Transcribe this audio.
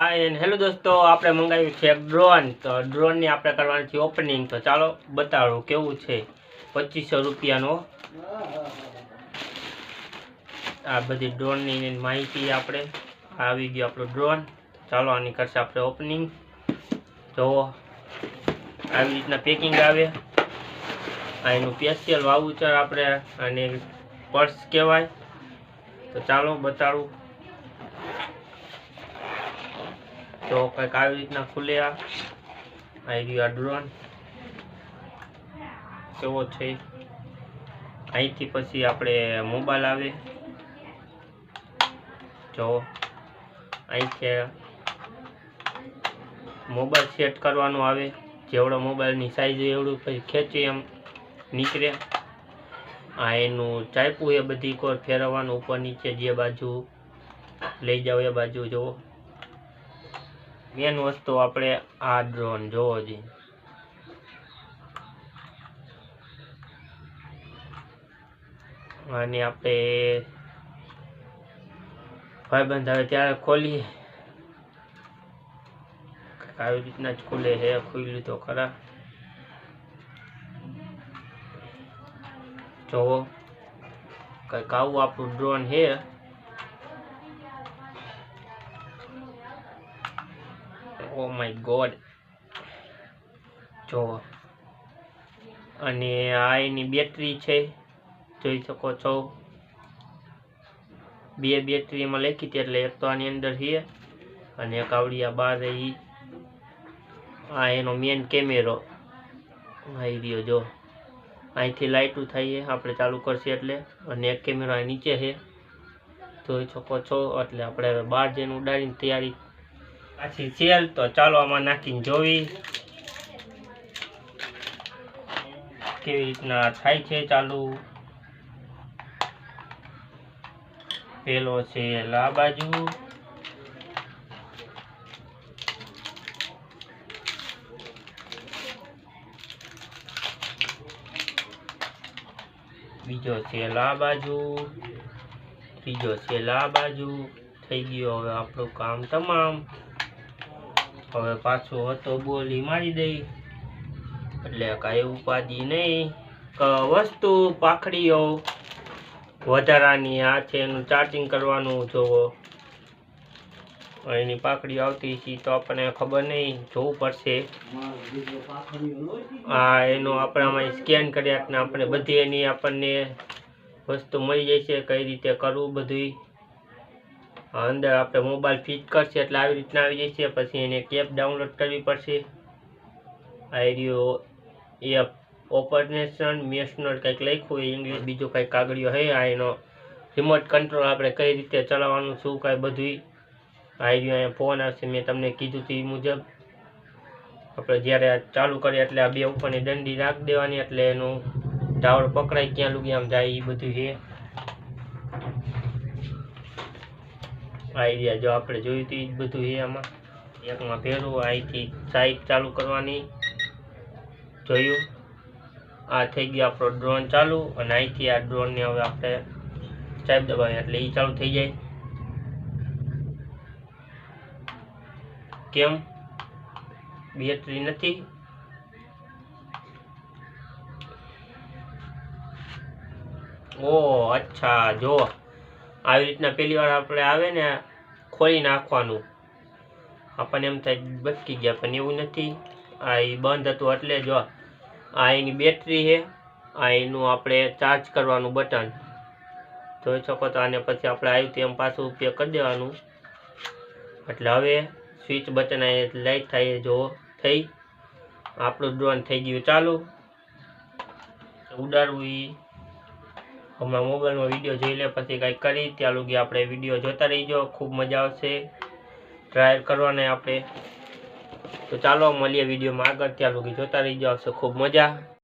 હા and hello દોસ્તો, આપણે મંગાવ્યું છે એક ડ્રોન તો ડ્રોનની આપણે કરવાની છે ઓપનિંગ તો ચાલો બતાડો કેવું છે? પચીસો રૂપિયાનો. આ બધી ડ્રોનની માહિતી આપણે. આવી ગયો આપણો ડ્રોન ચાલો આની કરશે આપણે ઓપનિંગ જુઓ આવી રીતના પેકિંગ આવે. આ એનું પેશિયલ વાઉચર આપણે અને પર્સ કહેવાય. તો ચાલો બતાડું. તો કંઈક આવી રીતના ખુલે આ આવી આ ડ્રોન કેવો છે? અહીંથી પછી આપણે મોબાઈલ આવે. જો, અહીંથી મોબાઈલ સેટ કરવાનો આવે. જેવડો મોબાઈલની સાઈઝ એવડું પછી ખેંચી એમ નીકળે. આ એનું ચાયપું એ બધી કોર ફેરવવાનું ઉપર નીચે જે બાજુ લઈ જાવ એ બાજુ જુઓ. મેન વસ્તુ આપણે આ ડ્રોન જોવો જોઈએ અને આપણે ભાઈબંધ આવે ત્યારે ખોલીએ. આવી રીતના જ ખુલે છે, ખુલ્યું તો ખરા. જોવો. કંઈક આવું આપણું ડ્રોન છે. ઓ માય ગોડ જો, અને આ એની બેટરી છે, જોઈ શકો છો. બે બેટરી એમાં લખી હતી, એટલે એક તો આની અંદર છે, અને એક આવડી આ બાર ઈ આ એનો મેન કેમેરો આવી રહ્યો, જો. અહીંથી લાઇટું થાય આપણે ચાલુ કરશે એટલે. અને એક કેમેરો અહીં નીચે છે, જોઈ શકો છો. એટલે આપણે હવે બાર જેનું ઉડાડીને તૈયારી પાછી સેલ તો ચાલો આમાં નાખીને જોવી. કેવી રીતના થાય છે ચાલુ? પેલો છે લા બાજુ. બીજો છે લા બાજુ. ત્રીજો છે લા બાજુ. થઈ ગયો હવે આપણું કામ તમામ. હવે પાછો હતો બોલી મારી દઈ. એટલે કાંઈ ઉપાધિ નહીં. વસ્તુ પાખડીઓ વધારાની આ છે એનું ચાર્જિંગ કરવાનું જોવો. એની પાકડીઓ આવતી છે તો આપણને ખબર નહીં, જોવું પડશે. આ એનું આપણામાં સ્કેન કર્યા આપણે બધી એની આપણને વસ્તુ મળી જાય છે કઈ રીતે કરવું બધું અંદર આપણે મોબાઈલ ફિટ કરશે એટલે આવી રીતના આવી જશે. પછી એને એપ ડાઉનલોડ કરવી પડશે. આઈડીઓ એપ ઓપરેશન મેશનલ કંઈક લખ્યું હોય ઇંગ્લિશ બીજું કંઈક કાગળિયો હે, આ એનો રિમોટ કંટ્રોલ આપણે કઈ રીતે ચલાવવાનું, શું કાંઈ બધું આઈડીઓ અહીંયા ફોન આવશે, મેં તમને કીધું તે મુજબ. આપણે જ્યારે ચાલુ કરીએ એટલે આ બે ઉપરની દંડી રાખી દેવાની, એટલે એનું ટાવર પકડાય, ક્યાં લુગી આમ જાય એ બધું છે આઈડિયા જો આપણે જોયું હતું એ બધું છે આમાં. એકમાં ફેરવું અહીંથી સાઈડ ચાલુ કરવાની. જોયું? આ થઈ ગયો આપણો ડ્રોન ચાલુ અને અહીંથી આ ડ્રોનને હવે આપણે સાઈડ દબાવીએ એટલે એ ચાલુ થઈ જાય. કેમ? બેટરી નથી. ઓ અચ્છા જો આવી રીતના પહેલી વાર આપણે આવે ને, ખોલી નાખવાનું. આપણને એમ થાય બચકી ગયા, પણ એવું નથી. આ એ બંધ હતું એટલે જો, આ એની બેટરી છે, આ એનું આપણે ચાર્જ કરવાનું બટન જોઈ શકો તો આને પછી આપણે આવ્યું તેમ પાછું ઉપયોગ કરી દેવાનું. એટલે હવે સ્વિચ બટન આ લાઈટ થાય, જો થઈ. આપણું ડ્રોન થઈ ગયું ચાલુ. ઉડાડવું એ હમણાં મોબાઈલમાં વીડિયો જોઈ લે, પછી કાંઈક કરી, ત્યાં લગી આપણે વીડિયો જોતા રહીજો. ખૂબ મજા આવશે. ટ્રાયલ કરવાને આપણે. તો ચાલો, મળીએ વિડીયોમાં આગળ. ત્યાં લગી જોતા રહીજો. આવશે. ખૂબ મજા.